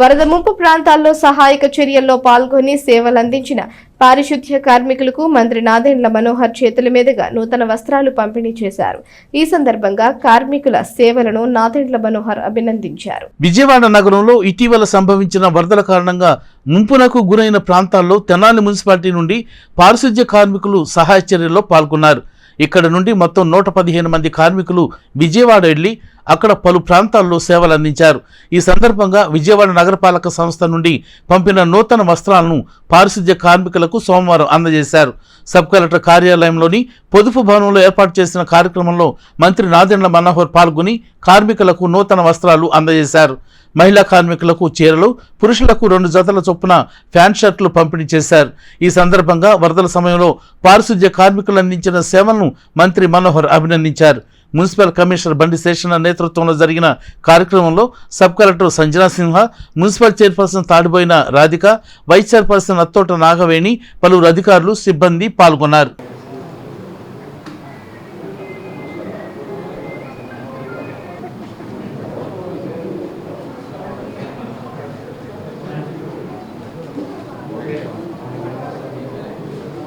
వరద ముంపు ప్రాంతాల్లో సహాయక చర్యల్లో పాల్గొని సేవలందించిన పారిశుద్ధ్య కార్మికులకు మంత్రి నాదెండ్ల మనోహర్ చేతుల మీదుగా నూతన వస్త్రాలు పంపిణీ చేశారు. ఈ సందర్భంగా కార్మికుల సేవలను నాదెండ్ల మనోహర్ అభినందించారు. విజయవాడ నగరంలో ఇటీవల సంభవించిన వరదల కారణంగా ముంపునకు గురైన ప్రాంతాల్లో తెనాలి మున్సిపాలిటీ నుండి పారిశుద్ధ్య కార్మికులు సహాయ చర్యల్లో పాల్గొన్నారు. ఇక్కడ నుండి మొత్తం నూట పదిహేను మంది కార్మికులు విజయవాడ వెళ్ళి అక్కడ పలు ప్రాంతాల్లో సేవలు అందించారు ఈ సందర్భంగా విజయవాడ నగరపాలక సంస్థ నుండి పంపిన నూతన వస్త్రాలను పారిశుద్ధ్య కార్మికులకు సోమవారం అందజేశారు. సబ్ కలెక్టర్ కార్యాలయంలోని పొదుపు భవనంలో ఏర్పాటు చేసిన కార్యక్రమంలో మంత్రి నాదెండ్ల మనోహర్ పాల్గొని కార్మికులకు నూతన వస్త్రాలు అందజేశారు. మహిళా కార్మికులకు చీరలు పురుషులకు రెండు జతల చొప్పున ఫ్యాన్ షర్ట్లు పంపిణీ చేశారు. ఈ సందర్భంగా వరదల సమయంలో పారిశుద్ధ్య కార్మికులు అందించిన సేవలను మంత్రి మనోహర్ అభినందించారు. మున్సిపల్ కమిషనర్ బండి శేషన్న నేతృత్వంలో జరిగిన కార్యక్రమంలో sub collector Sanjana Sinha municipal chairperson తాడిపోయిన Radhika vice chairperson Attota Nagaveni పలువురు అధికారులు సిబ్బంది పాల్గొన్నారు.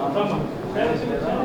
అమ్మా